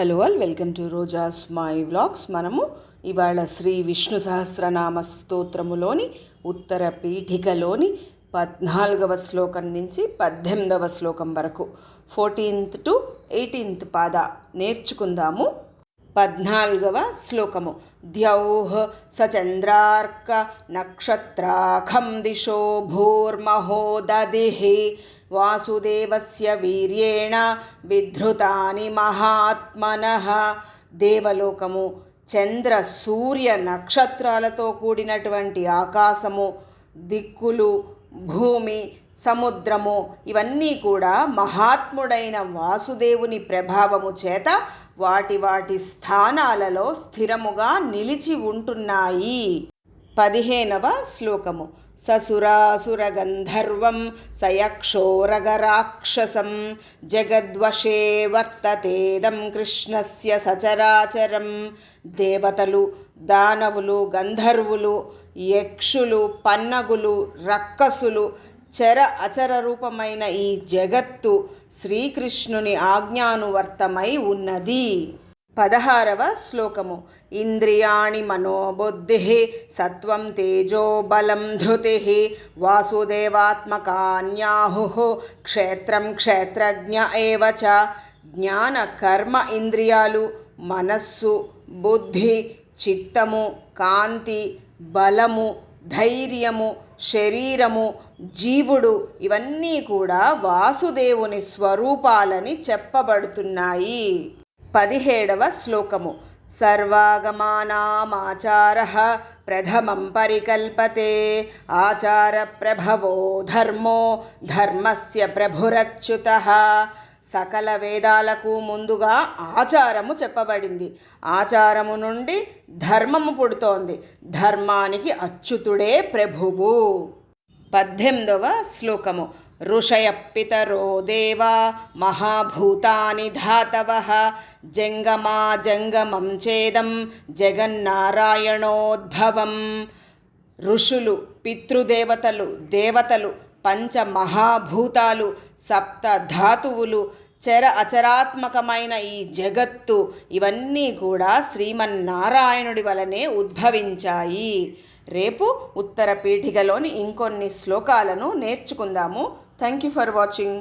Hello all welcome to Roja's my vlogs మనము ఇవాళ శ్రీ విష్ణు సహస్రనామ స్తోత్రములోని ఉత్తర పీఠికలోని పద్నాలుగవ శ్లోకం నుంచి పద్దెనిమిదవ శ్లోకం వరకు ఫోర్టీన్త్ టు ఎయిటీన్త్ పాద నేర్చుకుందాము. పద్నాలుగవ శ్లోకము ద్యౌః సచంద్రార్క నక్షత్రాఖం దిశో భూర్మహోదది వాసుదేవస్య వీర్యేణ విధృతాని మహాత్మనః. దేవలోకము చంద్ర సూర్య నక్షత్రాలతో కూడినటువంటి ఆకాశము దిక్కులు భూమి సముద్రము ఇవన్నీ కూడా మహాత్ముడైన వాసుదేవుని ప్రభావము చేత వాటి వాటి స్థానాలలో స్థిరముగా నిలిచి ఉంటున్నాయి. పదిహేనవ శ్లోకము. ససురాసురగంధర్వం సయక్షోరగరాక్షసం జగద్వశే वर्ततेदं కృష్ణస్య సచరాచరం. దేవతలు దానవులు గంధర్వులు యక్షులు పన్నగులు రక్కసులు చర అచర రూపమైన ఈ జగత్తు శ్రీకృష్ణుని ఆజ్ఞానువర్తమై ఉన్నది. పదహారవ శ్లోకము. ఇంద్రియాణి మనోబుద్ధి సత్వం తేజో బలం ధృతి వాసుదేవాత్మకాన్యాహు క్షేత్రం క్షేత్రజ్ఞ ఏవ చ. జ్ఞాన కర్మ ఇంద్రియాలు మనస్సు బుద్ధి చిత్తము కాంతి బలము ధైర్యము శరీరము జీవుడు ఇవన్నీ కూడా వాసుదేవుని స్వరూపాలని చెప్పబడుతున్నాయి. పదిహేడవ శ్లోకము. సర్వాగమానామాచార ప్రథమం పరికల్పతే. ఆచార ప్రభవో ధర్మో ధర్మస్య ప్రభురచ్యుత. సకల వేదాలకు ముందుగా ఆచారము చెప్పబడింది. ఆచారము నుండి ధర్మము పుడుతోంది. ధర్మానికి అచ్యుతుడే ప్రభువు. పద్దెనిమిదవ శ్లోకము. ఋషయ పితరో దేవా మహాభూతాని ధాతవ జంగమా జంగమం చేదం జగన్నారాయణోద్భవం ఋషులు పితృదేవతలు దేవతలు పంచమహాభూతాలు సప్త ధాతువులు చర అచరాత్మకమైన ఈ జగత్తు ఇవన్నీ కూడా శ్రీమన్నారాయణుడి వలనే ఉద్భవించాయి. రేపు ఉత్తర పీఠికలోని ఇంకొన్ని శ్లోకాలను నేర్చుకుందాము. Thank you for watching